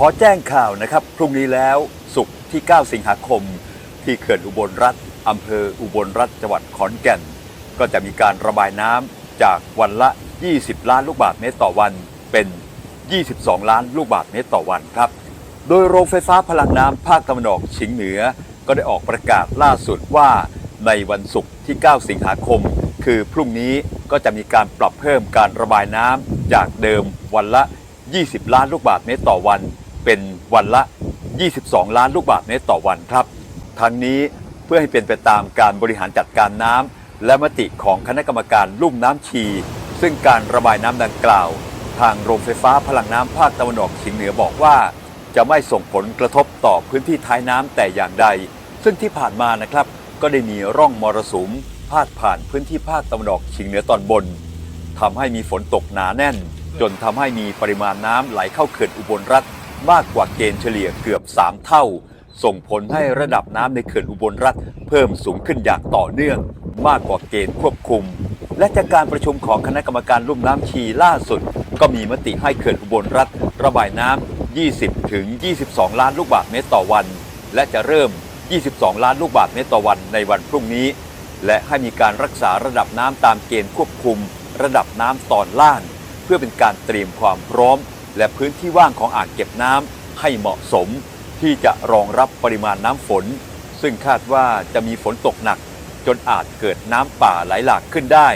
ขอแจ้งข่าวนะครับ พรุ่งนี้แล้วศุกร์ที่ 9 สิงหาคม ที่เขื่อนอุบลรัฐอำเภออุบลรัฐจังหวัดขอนแก่น ก็จะมีการระบายน้ำจากวันละ 20 ล้านลูกบาศก์เมตรต่อวันเป็น 22 ล้านลูกบาศก์เมตรต่อวันครับ โดยโรงไฟฟ้าพลังน้ำภาคตะวันออกเฉียงเหนือ ก็ได้ออกประกาศล่าสุดว่าในวันศุกร์ที่ 9 สิงหาคม คือพรุ่งนี้ก็จะมีการปรับเพิ่มการระบายน้ำจากเดิมวันละ 20 ล้านลูกบาศก์เมตรต่อวัน เป็นวันละ 22 ล้านลูกบาศก์เมตรต่อวันครับทั้งนี้เพื่อให้เป็นไปตามการบริหารจัดการน้ำและมติของคณะกรรมการลุ่มน้ำชี ซึ่งการระบายน้ำดังกล่าว ทางโรงไฟฟ้าพลังน้ำภาคตะวันออกเฉียงเหนือบอกว่า จะไม่ส่งผลกระทบต่อพื้นที่ท้ายน้ำแต่อย่างใด ซึ่งที่ผ่านมานะครับก็ได้มีร่องมรสุมพาดผ่านพื้นที่ภาคตะวันออกเฉียงเหนือตอนบนทำให้มีฝนตกหนาแน่น จนทำให้มีปริมาณน้ำไหลเข้าเขื่อนอุบลรัฐ มากกว่าเกณฑ์เฉลี่ยเกือบ 3 เท่า ส่งผลให้ระดับน้ำในเขื่อนอุบลรัฐเพิ่มสูงขึ้นอย่างต่อเนื่อง มากกว่าเกณฑ์ควบคุม และจากการประชุมของคณะกรรมการลุ่มน้ำชีล่าสุด ก็มีมติให้เขื่อนอุบลรัฐระบายน้ำ 20 ถึง 22 ล้านลูกบาศก์เมตรต่อวัน และจะเริ่ม 22 ล้านลูกบาศก์เมตรต่อวันในวันพรุ่งนี้ และให้มีการรักษาระดับน้ำตามเกณฑ์ควบคุม ระดับน้ำตอนล่าง เพื่อเป็นการเตรียมความพร้อม และพื้นที่ว่างของอ่างเก็บน้ำให้เหมาะสม ที่จะรองรับปริมาณน้ำฝน ซึ่งคาดว่าจะมีฝนตกหนัก จนอาจเกิดน้ำป่าไหลหลากขึ้นได้